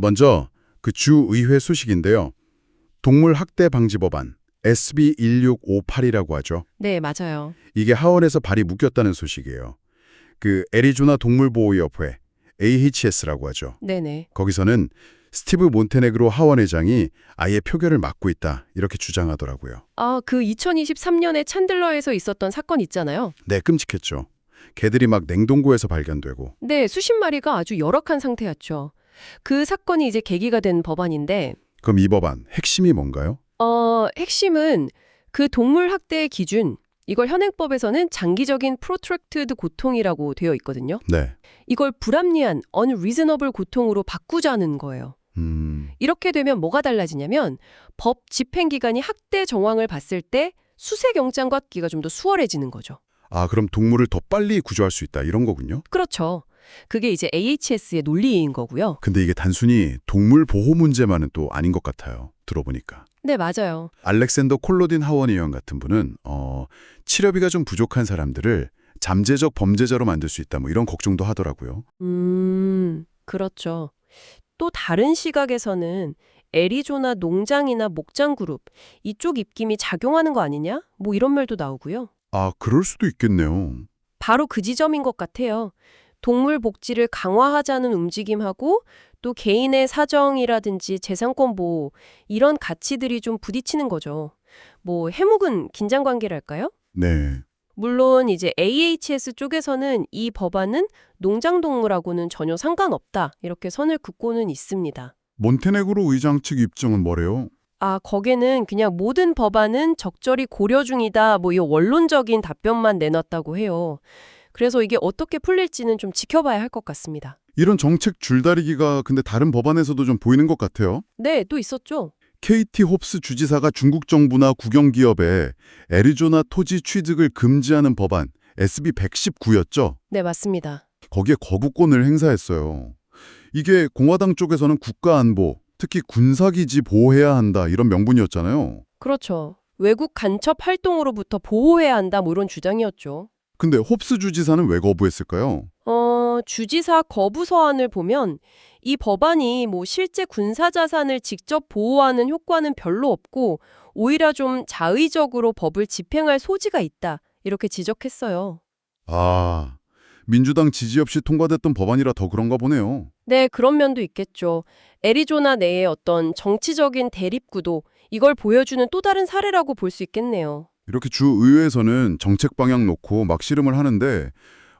먼저 그 주의회 소식인데요. 동물 학대 방지 법안 SB 1658이라고 하죠. 네, 맞아요. 이게 하원에서 발이 묶였다는 소식이에요. 그 애리조나 동물보호협회 AHS라고 하죠. 네네. 거기서는 스티브 몬테네그로 하원의장이 아예 표결을 막고 있다 이렇게 주장하더라고요. 아, 그 2023년에 찬들러에서 있었던 사건 있잖아요. 네, 끔찍했죠. 개들이 막 냉동고에서 발견되고 네, 수십 마리가 아주 열악한 상태였죠. 그 사건이 이제 계기가 된 법안인데, 그럼 이 법안 핵심이 뭔가요? 어, 핵심은 그 동물 학대의 기준, 이걸 현행법에서는 장기적인 protracted 고통이라고 되어 있거든요. 네. 이걸 불합리한 unreasonable 고통으로 바꾸자는 거예요. 음, 이렇게 되면 뭐가 달라지냐면 법 집행 기관이 학대 정황을 봤을 때 수색 영장 받기가 좀 더 수월해지는 거죠. 아 그럼 동물을 더 빨리 구조할 수 있다 이런 거군요. 그렇죠. 그게 이제 AHS의 논리인 거고요. 근데 이게 단순히 동물 보호 문제만은 또 아닌 것 같아요. 들어보니까. 네, 맞아요. 알렉산더 콜로딘 하원 의원 같은 분은 어, 치료비가 좀 부족한 사람들을 잠재적 범죄자로 만들 수 있다 뭐 이런 걱정도 하더라고요. 음, 그렇죠. 또 다른 시각에서는 애리조나 농장이나 목장 그룹 이쪽 입김이 작용하는 거 아니냐? 뭐 이런 말도 나오고요. 아 그럴 수도 있겠네요. 바로 그 지점인 것 같아요. 동물 복지를 강화하자는 움직임하고 또 개인의 사정이라든지 재산권 보호 이런 가치들이 좀 부딪히는 거죠. 뭐 해묵은 긴장 관계랄까요? 네. 물론 이제 AHS 쪽에서는 이 법안은 농장동물하고는 전혀 상관없다 이렇게 선을 긋고는 있습니다. 몬테네그로 의장 측 입장은 뭐래요? 아, 거기는 그냥 모든 법안은 적절히 고려 중이다 뭐 이 원론적인 답변만 내놨다고 해요. 그래서 이게 어떻게 풀릴지는 좀 지켜봐야 할 것 같습니다. 이런 정책 줄다리기가 근데 다른 법안에서도 좀 보이는 것 같아요. 네, 또 있었죠. KT 홉스 주지사가 중국 정부나 국영기업에 애리조나 토지 취득을 금지하는 법안 SB 119였죠. 네, 맞습니다. 거기에 거부권을 행사했어요. 이게 공화당 쪽에서는 국가 안보, 특히 군사기지 보호해야 한다 이런 명분이었잖아요. 그렇죠. 외국 간첩 활동으로부터 보호해야 한다 뭐 이런 주장이었죠. 근데 홉스 주지사는 왜 거부했을까요? 어, 주지사 거부 서한을 보면 이 법안이 뭐 실제 군사 자산을 직접 보호하는 효과는 별로 없고 오히려 좀 자의적으로 법을 집행할 소지가 있다. 이렇게 지적했어요. 아, 민주당 지지 없이 통과됐던 법안이라 더 그런가 보네요. 네, 그런 면도 있겠죠. 애리조나 내의 어떤 정치적인 대립구도 이걸 보여주는 또 다른 사례라고 볼 수 있겠네요. 이렇게 주 의회에서는 정책 방향 놓고 막 씨름을 하는데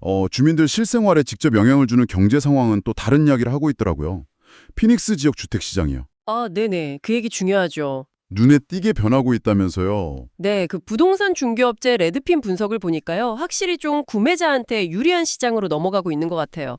어, 주민들 실생활에 직접 영향을 주는 경제 상황은 또 다른 이야기를 하고 있더라고요. 피닉스 지역 주택 시장이요. 아, 네네. 그 얘기 중요하죠. 눈에 띄게 변하고 있다면서요. 네, 그 부동산 중개업체 레드핀 분석을 보니까요. 확실히 좀 구매자한테 유리한 시장으로 넘어가고 있는 것 같아요.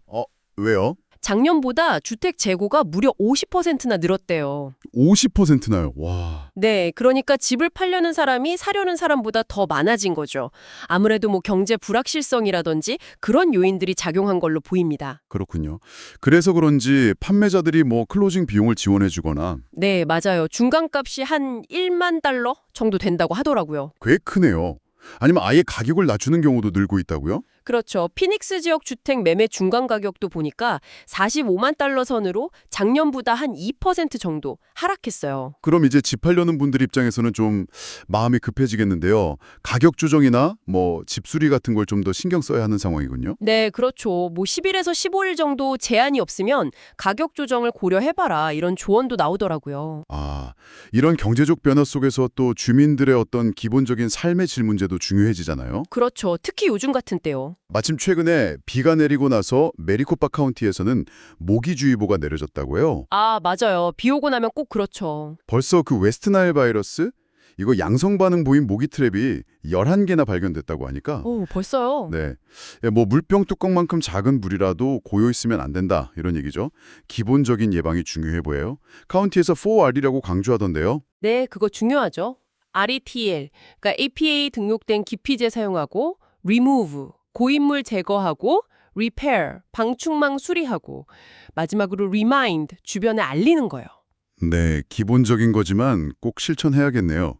왜요? 작년보다 주택 재고가 무려 50%나 늘었대요. 50%나요. 와. 네, 그러니까 집을 팔려는 사람이 사려는 사람보다 더 많아진 거죠. 아무래도 뭐 경제 불확실성이라든지 그런 요인들이 작용한 걸로 보입니다. 그렇군요. 그래서 그런지 판매자들이 뭐 클로징 비용을 지원해 주거나 네, 맞아요. 중간값이 한 1만 달러 정도 된다고 하더라고요. 꽤 크네요. 아니면 아예 가격을 낮추는 경우도 늘고 있다고요? 그렇죠. 피닉스 지역 주택 매매 중간 가격도 보니까 45만 달러 선으로 작년보다 한 2% 정도 하락했어요. 그럼 이제 집 팔려는 분들 입장에서는 좀 마음이 급해지겠는데요. 가격 조정이나 뭐 집수리 같은 걸 좀 더 신경 써야 하는 상황이군요. 네, 그렇죠. 뭐 10일에서 15일 정도 제한이 없으면 가격 조정을 고려해봐라 이런 조언도 나오더라고요. 아, 이런 경제적 변화 속에서 또 주민들의 어떤 기본적인 삶의 질 문제도 중요해지잖아요. 그렇죠. 특히 요즘 같은 때요. 마침 최근에 비가 내리고 나서 메리코파 카운티에서는 모기주의보가 내려졌다고요. 아, 맞아요. 비 오고 나면 꼭 그렇죠. 벌써 그 웨스트나일 바이러스 이거 양성 반응 보인 모기 트랩이 11개나 발견됐다고 하니까 오, 벌써요? 네. 예, 뭐 물병 뚜껑만큼 작은 물이라도 고여 있으면 안 된다. 이런 얘기죠. 기본적인 예방이 중요해 보여요. 카운티에서 4R이라고 강조하던데요. 네, 그거 중요하죠. RETL, 그러니까 APA 등록된 기피제 사용하고 remove, 고인물 제거하고 repair, 방충망 수리하고 마지막으로 remind, 주변에 알리는 거예요. 네, 기본적인 거지만 꼭 실천해야겠네요.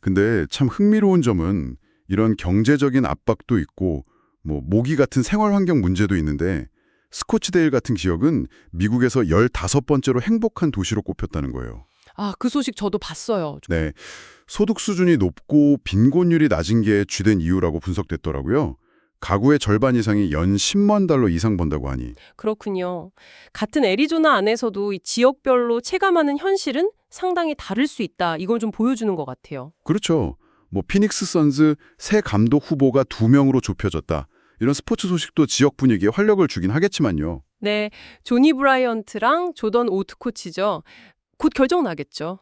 근데 참 흥미로운 점은 이런 경제적인 압박도 있고 뭐 모기 같은 생활 환경 문제도 있는데 스코치데일 같은 지역은 미국에서 15번째로 행복한 도시로 꼽혔다는 거예요. 아, 그 소식 저도 봤어요. 네. 소득 수준이 높고 빈곤율이 낮은 게 주된 이유라고 분석됐더라고요. 가구의 절반 이상이 연 10만 달러 이상 번다고 하니. 그렇군요. 같은 애리조나 안에서도 이 지역별로 체감하는 현실은 상당히 다를 수 있다. 이걸 좀 보여주는 것 같아요. 그렇죠. 뭐 피닉스 선즈 새 감독 후보가 두 명으로 좁혀졌다. 이런 스포츠 소식도 지역 분위기에 활력을 주긴 하겠지만요. 네, 조니 브라이언트랑 조던 오트 코치죠. 곧 결정 나겠죠.